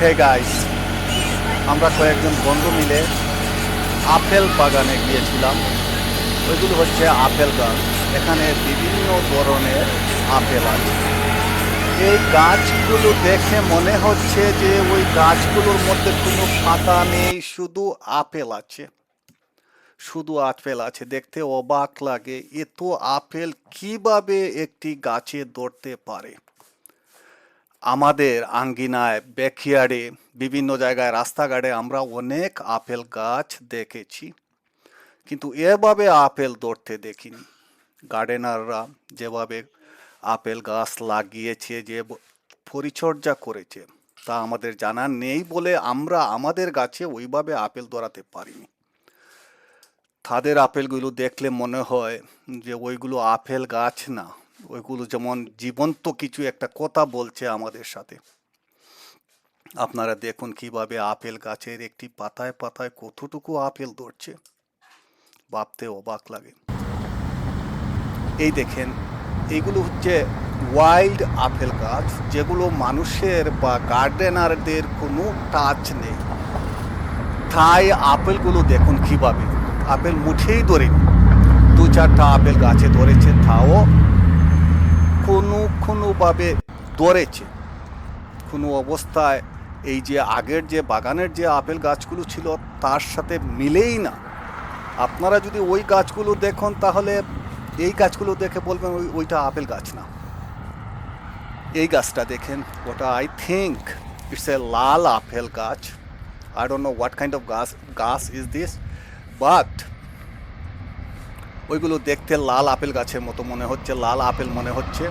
Hey guys আমরা কয়েকজন বন্ধু মিলে আপেল বাগানে গিয়েছিলাম। ওইগুলো হচ্ছে আপেল গাছ। এখানে বিভিন্ন ধরনের আপেল আছে। এই গাছগুলো দেখে মনে হচ্ছে যে ওই গাছগুলোর মধ্যে কোনো পাতা নেই, শুধু আপেল আছে। শুধু আপেল আছে। দেখতে অবাক লাগে। এত আপেল কীভাবে একটি গাছে ধরতে পারে? আমাদের আঙ্গিনায়, ব্যাকইয়ার্ডে, বিভিন্ন জায়গায়, রাস্তাঘাটে আমরা অনেক আপেল গাছ দেখেছি। কিন্তু এভাবে আপেল ধরতে দেখিনি। গার্ডেনাররা যেভাবে আপেল গাছ লাগিয়েছে, যে পরিচর্যা করেছে, তা আমাদের জানা নেই বলে আমরা আমাদের গাছে ওইভাবে আপেল ধরাতে পারিনি। তাদের আপেলগুলো দেখলে মনে হয় যে ওইগুলো আপেল গাছ না। ওইগুলো যেমন জীবন্ত কিছু একটা কথা বলছে আমাদের সাথে। আপনারা দেখুন কীভাবে আপেল গাছের একটি পাতায় পাতায় কতটুকু আপেল ধরছে। ভাবতে অবাক লাগে। এই দেখেন এইগুলো হচ্ছে ওয়াইল্ড আপেল গাছ যেগুলো মানুষের বা গার্ডেনারদের কোনো টাচ নেই। তাই আপেলগুলো দেখুন কীভাবে। আপেল মুঠেই ধরেনি দু চারটা আপেল গাছে ধরেছে, তাও কোনো কোনোভাবে ধরেছে। কোনো অবস্থায় এই যে আগের যে বাগানের যে আপেল গাছগুলো ছিল, তার সাথে মিলেই না। আপনারা যদি ওই গাছগুলো দেখুন, তাহলে এই গাছগুলো দেখে বলবেন ওই, ওইটা আপেল গাছ না। এই গাছটা দেখেন, ওটা আই থিঙ্ক ইটস এ লাল আপেল গাছ। I don't know what kind of গাছ গাছ ইজ দিস বাট ওইগুলো দেখতে লাল আপেল গাছের মতো মনে হচ্ছে লাল আপেল মনে হচ্ছে।